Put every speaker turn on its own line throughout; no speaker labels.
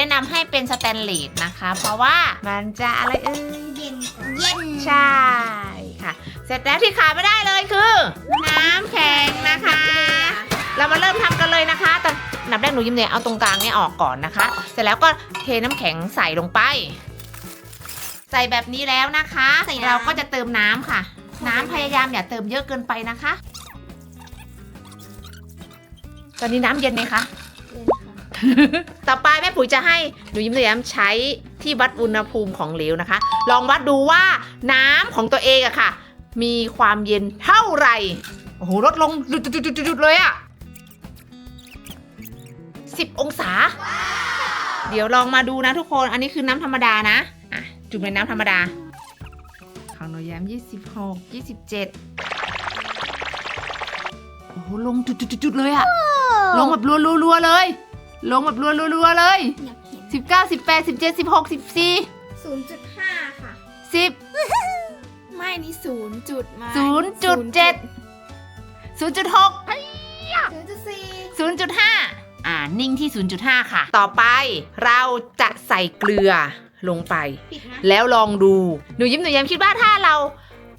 แนะนำให้เป็นสแตนเลสนะคะ เพราะว่ามันจะอะไรเอ่ย
เย็นกว่าเย็น
ใช่ค่ะ เสร็จแล้วที่ขาดไม่ได้เลยคือ น้ำแข็งนะคะ เรามาเริ่มทำกันเลยนะคะแต่นับแรกหนูยิ้มเนี่ยเอาตรงกลางเนี่ยออกก่อนนะคะ เสร็จแล้วก็เทน้ำแข็งใส่ลงไป ใส่แบบนี้แล้วนะคะเราก็จะเติมน้ำค่ะ น้ำพยายามอย่าเติมเยอะเกินไปนะคะ ตอนนี้น้ำเย็นไหมคะ ต่อไปแม่ปุ๋ยจะให้หนูยิ้มแย้มใช้ที่วัดอุณหภูมิของเหลวนะคะ ลองวัดดูว่าน้ำของตัวเองอะค่ะ มีความเย็นเท่าไหร่โอ้โหลดลงจุดๆๆๆเลยอะสิบองศา เดี๋ยวลองมาดูนะทุกคน อันนี้คือน้ำธรรมดานะ อะ จุ่มในน้ำธรรมดา ของหนูแย้มยี่สิบหกยี่สิบเจ็ดโอ้โหลงจุดๆๆๆเลยอะลงแบบรัวๆๆเลย ลงแบบรัวๆๆเลย
อยากเห็น
สิบเก้าสิบแปดสิบเจ็ดสิบหกสิบสี่
ศูนย์จุดห้าค่ะ
สิบ
ไม่นี่ศูนย์จุดมา
ศูนย์จุดเจ็ดศูนย์จุดหก
ศูนย์จุดสี่
ศูนย์จุดห้าอ่านิ่งที่ศูนย์จุดห้าค่ะ ต่อไปเราจะใส่เกลือลงไป
ปิดนะ
แล้วลองดู หนูยิ้มหนูแย้มคิดว่าถ้าเรา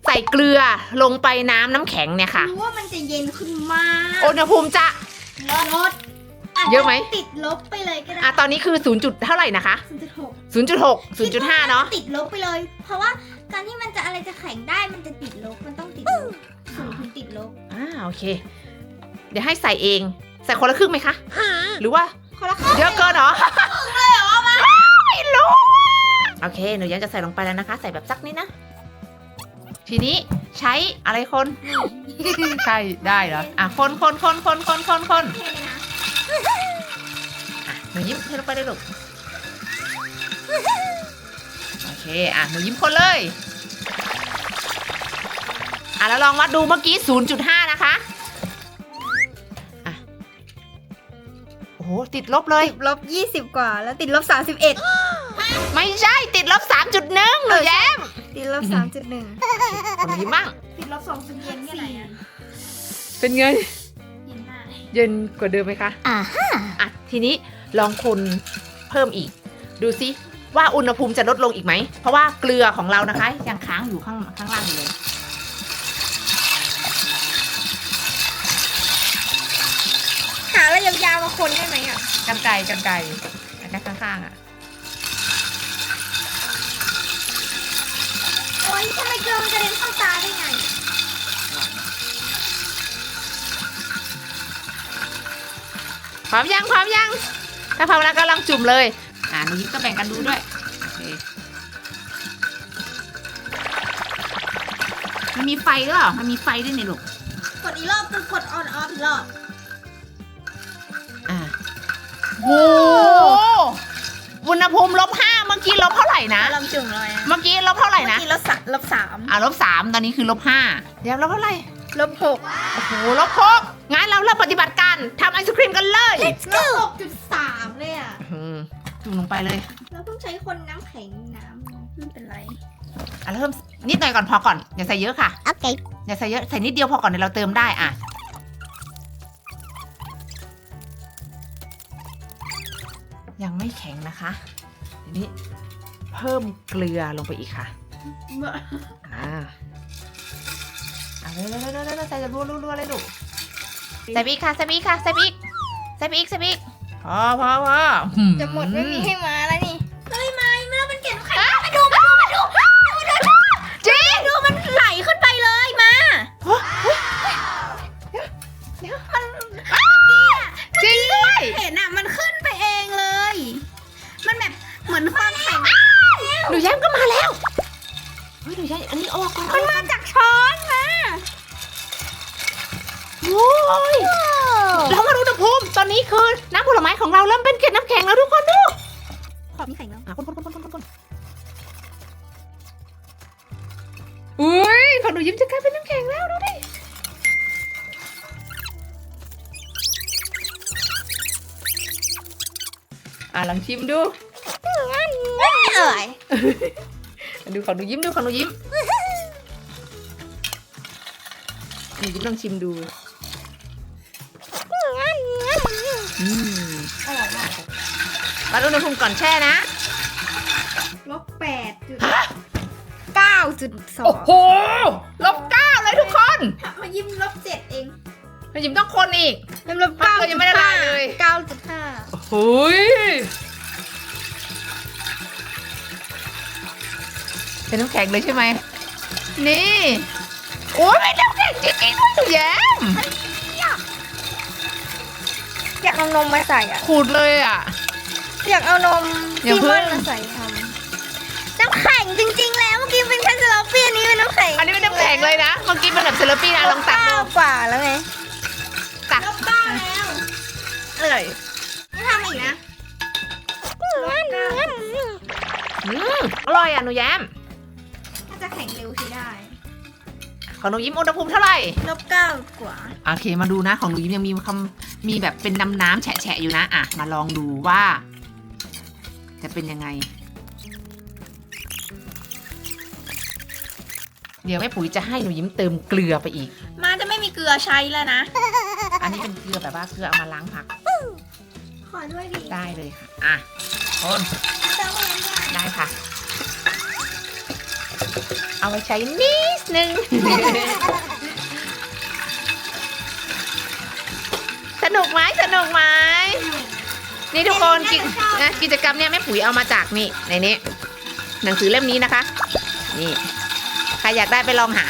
ใส่เกลือลงไปน้ำน้ำแข็งเนี่ยค่ะ
รู้ว่ามันจะเย็นขึ้นมาก
อุณหภูมิจะ
ลด
เยอะไหม
ติดลบไปเลยก็ได้
อะตอนนี้คือ0จุดเท่าไหร่นะคะ
ศูนย์จุดหก
0.6 0.5เนาะ
ติดลบไปเลย เพราะว่าการที่มันจะอะไรจะแข็งได้มันจะติดลบมันต้องติดลบศูนย์ถึงติดลบ
อ่าโอเค เดี๋ยวให้ใส่เอง ใส่คนละครึ่งไหมคะ หรือว่า
คนละครึ่ง
เยอะเกินเหรอไม่รู้โอเคหนูยังจะใส่ลงไปแล้วนะคะ ใส่แบบสักนิดนะ ทีนี้ใช้อะไรคน ใช่ได้เหรออะคนคนคนคนคนคนคน
เทเลยนะ
อะ หนูยิ้มเทลงไปเลยลูก โอเค อะ หนูยิ้มคนเลย อะ แล้วลองวัดดูเมื่อกี้ 0.5 นะคะ อะ โอ้โห ติดลบเลย
ติดลบยี่สิบกว่า แล้วติดลบสามสิบเอ็ด
ไม่ใช่ ติดลบ 3.1หนูแย้ม
ติดลบสามจุดหนึ่ง
หนูยิ้มบ้าง
ติดลบสองจุดเย็นแค่ไหนอะ
เป็นไง
เย็นมาก
เย็นกว่าเดิมไหมคะ
อ่าฮะ
อะทีนี้ลองคนเพิ่มอีก ดูซิว่าอุณหภูมิจะลดลงอีกไหม เพราะว่าเกลือของเรานะคะ ยังค้างอยู่ข้างข้างล่างอยู่เลย
หาอะไรยาวๆมาคนได้ไหมอะ
กันไกรกันไกรอันนี้ข้างๆอะ
โอ๊ยทำไมเกลือมันกระเด็นเข้าตาได้ไง
พร้อมยังพร้อมยัง ถ้าพร้อมแล้วก็ลองจุ่มเลย อ่าหนูยิ้มก็แบ่งกันดูด้วยโอเคมันมีไฟหรือเปล่ามันมีไฟด้วยนี่ลูก
กดอีกรอบคือกดออนออฟอีกรอบ
อ่าโหอุณหภูมิลบห้าเมื่อกี้ลบเท่าไหร่นะ
ลองจุ่มเลยนะ
เมื่อกี้ลบเท่าไหร่นะ
เมื่อกี้ลบสามลบสาม
อ่าลบสามตอนนี้คือลบห้าเดี๋ยวลบเท่าไหร่
ลบหก
โอ้โหลบหกงั้น เราเริ่มปฏิบัติการทำไอศครีมกันเลย
ลบหกจุดสามเลยอะ
อืมจุ่มลงไปเลย
เราต้องใช้คนน้ำแข็งน้ำไม่เป็นไร
อะเริ่มนิดหน่อยก่อนพอก่อน อย่าใส่เยอะค่ะ
โอเค
อย่าใส่เยอะใส่นิดเดียวพอก่อนเดี๋ยวเราเติมได้อะ ยังไม่แข็งนะคะทีนี้เพิ่มเกลือลงไปอีกค่ะ อ่าเอาเร็วๆๆๆๆใส่รัวๆๆเลยลูก ใส่ไปอีกค่ะใส่ไปอีกค่ะใส่ไปอีกใส่ไปอีกใส่ไปอีกพอพอพอ
จะหมดไม่มีให้มาแล้วนี่ นูยิ้ม
จะกลายเป็นน้ำแข็งแล้วดูดิอะลองชิมดู
เอ่ย
ดูของหนูยิ้มดูของหนูยิ้มหนูยิ้มลองชิมดูอืม
อร่อยมาก
วัดอุณหภูมิก่อนแช่นะ
ลบแปดจุดเก้าจุดสอ
โอ้
ง
โห เรายิ้มต้องคนอีก
ยิ้มลบ
มัน
เก้า
ก็ยังไม่ละลายเลย
เก้าจุดห้า
โอ้ยเป็นน้ำแข็งเลยใช่ไหม นี่ โอ้ยเป็นน้ำแข็งจริงๆด้วยหนูแย้ม
อยากเอานมมาใส่อะ
ขูดเลยอะ
อยากเอานม
อย่า
ที่
เพิ่
มั
ง
นมาใส่ทำน้ำแข็งจริง ๆ แล้วเมื่อกี้เป็นแค่สลับปี้อันนี้เป็นน้ำแข็ง
อันนี้เป็นน้ำแข็งเลยนะ เมื่อกี้เป็นแบบเซเลปี้นะลองตักดู
เก้ากว่าแล้วไง เล
ย
ไม่ทำอีกนะลบเก้า
อืมอร่อยอะหนูแย้ม
น่าจะแข็งเร็วใช้ได้
ของหนูยิ้มอุณหภูมิเท่าไหร่
ลบเก้ากว่า
โอเคมาดูนะ ของหนูยิ้มยังมีคำมีแบบเป็นน้ำน้ำๆแฉะๆอยู่นะอะมาลองดูว่า จะเป็นยังไง เดี๋ยวแม่ปุ๋ยจะให้หนูยิ้มเติมเกลือไปอีก
มาจะไม่ มีเกลือใช้แล้วนะ
อันนี้เป็นเกลือแบบว่าเกลือเอามาล้างผัก
ขอด้วยดิ
ได้เลยค่ะ อะคน
เติมอะไรด้วย
ได้ค่ะ เอาไว้ใช้นิดนึง สนุกไหมสนุกไหม นี่ทุกคนกิจนะกิจกรรมเนี่ยแม่ปุ๋ยเอามาจากนี่ในนี้หนังสือเล่มนี้นะคะ นี่ ใครอยากได้ไปลองหา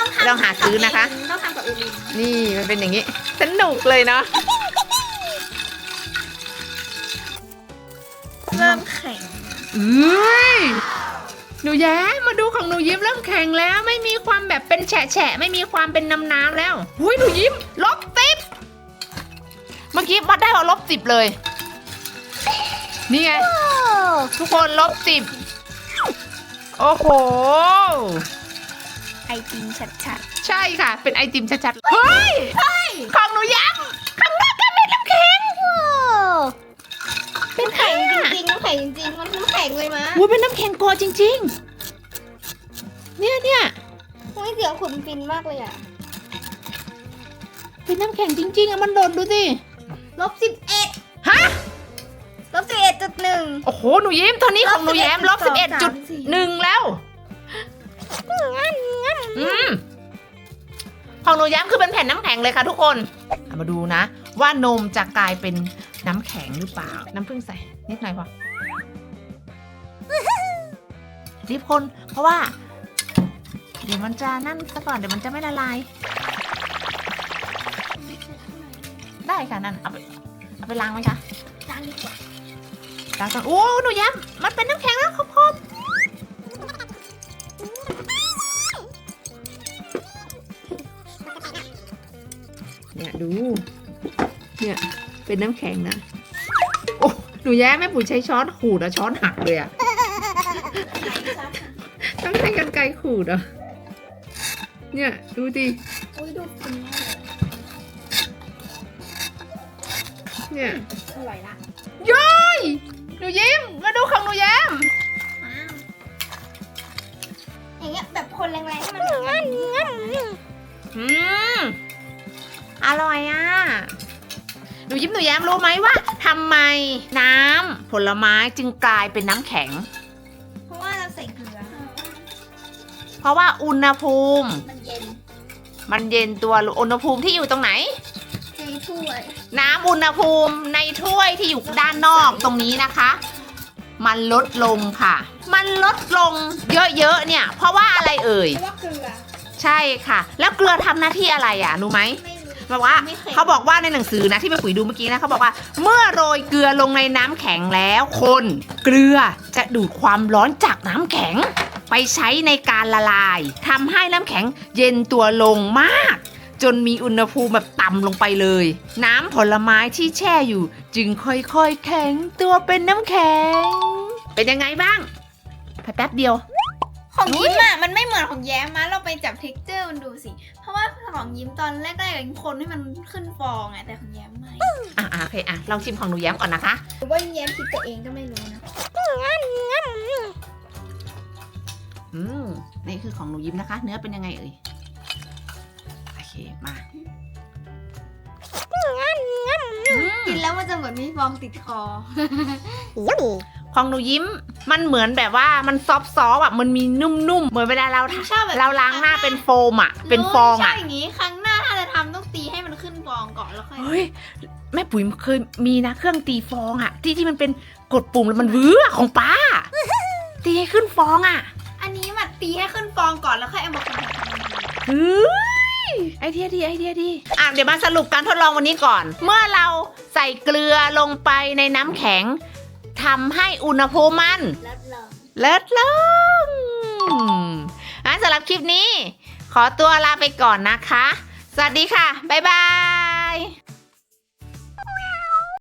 ต้อง
ลองหาซื้อนะคะ
ต้องทำกับอูริน
นี่มันเป็นอย่างนี้ สนุกเลยเนาะ
เริ่มแข็ง
เอ้ยหนูแย้มมาดูของหนูยิ้มเริ่มแข็งแล้ว ไม่มีความแบบเป็นแฉะแฉะๆไม่มีความเป็นน้ำน้ำๆแล้วหุ้ยหนูยิ้มลบสิบเมื่อกี้วัดได้ว่าลบสิบเลย นี่ไง ทุกคนลบสิบโอ้โห
ไอติมชัด
ใช่ค่ะ เป็นไอติมชัดๆ เฮ้ยของหนูย้ำข้างหน้าก็เป็นน้ำแข็ง
ๆเป็นแข็งจริงๆน้ำแข็งจริงๆมันน้ำแข็งเลยมะ
อุ้ยเป็นน้ำแข็งโกจริง ๆ เนี่ยเนี่ย
โอ้ยเสียวขุนฟินมากเลยอะ
เป็นน้ำแข็งจริง ๆอะมันโดนดูสิ
ลบสิบเอ็ด
ฮะ
ลบสิบเอ็ดจุดหนึ่ง
โอ้โห หนูยิ้มตอนนี้ของหนูแย้มลบสิบเอ็ดจุดหนึ่งแล้ว อืมของหนูย้มคือเป็นแผ่นน้ำแข็งเลยค่ะทุกคนเอามาดูนะ ว่านมจะกลายเป็นน้ำแข็งหรือเปล่า น้ำผึ้งใส่นิดหน่อยพอรีบคนเพราะว่า เดี๋ยวมันจะนั่นซะก่อนเดี๋ยวมันจะไม่ละลาย ได้ค่ะนั่นเอาไปเอาไปล้างไหมคะ
จานดีกว่า
ล้างก่อนโอ้หนูย้มมันเป็นน้ำแข็งแล้วครับพอม ดู เนี่ย เป็นน้ำแข็งนะ โอ้ หนูแย้มแม่ปุ๋ยใช้ช้อนขูดอะช้อนหักเลยอะต้องใช้กันไกรขูดอะเนี่ย ดูดิ
อุ้ยดูฟินมากเลย
เนี่ย
อร่อยละ
ย้อยหนูยิ้มมาดูของหนูแย้ม
ว้าวอย่างเงี้ยแบบคนแรงๆให้มันแบบงั้นงั้น
อืม อร่อยอะหนูยิ้มหนูแย้มรู้ไหมว่าทำไมน้ำผลไม้จึงกลายเป็นน้ำแข็ง
เพราะว่าเราใส่เกลือ
เพราะว่าอุณหภูมิ
มันเย็น
มันเย็นตัวอุณหภูมิที่อยู่ตรงไหน
ในถ้วย
น้ำอุณหภูมิในถ้วยที่อยู่ด้านนอกตรงนี้นะคะ มันลดลงค่ะ มันลดลงเยอะๆเนี่ย เพราะว่าอะไรเอ่ย
เพราะว่าเกลือ
ใช่ค่ะ แล้วเกลือทำหน้าที่อะไรอะรู้ไหม
ไม่ รู้
บอกว่า
ไม่เคย
เขาบอกว่าในหนังสือนะที่แม่ปุ๋ยดูเมื่อกี้นะเขาบอกว่า เมื่อโรยเกลือลงในน้ำแข็งแล้ว คนเกลือจะดูดความร้อนจากน้ำแข็ง ไปใช้ในการละลายทำให้น้ำแข็งเย็นตัวลงมาก จนมีอุณหภูมิแบบต่ำลงไปเลย น้ำผลไม้ที่แช่อยู่ จึงค่อยๆ แข็งตัวเป็นน้ำแข็ง เป็นยังไงบ้างแป๊บเดียว
ของยิ้มอะมันไม่เหมือนของแย้มมาเราไปจับเท็กเจอร์มันดูสิ เพราะว่าของยิ้มตอนแรกๆยิ้มคนให้มันขึ้นฟองไงแต่ของแย้มไม่
อะอะโอเคอะลองชิมของหนูแย้มก่อนนะคะ
หรือว่าแย้มคิดไปเองก็ไม่รู้นะ
อืมนี่คือของหนูยิ้มนะคะ เนื้อเป็นยังไงเอ่ยโอเคมาอืม
กินแล้วมันจะเหมือนมีฟองติดคอ
ของหนูยิ้มมันเหมือนแบบว่ามันซอฟต์ๆอะมันมีนุ่มๆ เหมือนเวลาเรา
ชอบแบบ
เราล้างหน้าเป็นโฟมอะ เป็นฟอง
ชอบ
อะ
อย่างนี้ครั้งหน้าถ้าจะทำต้องตีให้มันขึ้นฟองก่อนแล้วค่อย
เฮ้ยแม่ปุ๋ยเคยมีนะเครื่องตีฟองอะ ที่ที่มันเป็นกดปุ่มแล้วมันวื้อของป้า ตีให้ขึ้นฟองอะ
อันนี้มันตีให้ขึ้นฟองก่อนแล้วค่อยเอามาคนๆ
เฮ้ยไอเดียดีไอเดียดีอะเดี๋ยวมาสรุปการทดลองวันนี้ก่อน เมื่อเราใส่เกลือลงไปในน้ำแข็ง ทำให้อุณหภูมิมัน
แล้วลอง
เลิศลงงั้นสำหรับคลิปนี้ ขอตัวลาไปก่อนนะคะ สวัสดีค่ะ บ๊ายบาย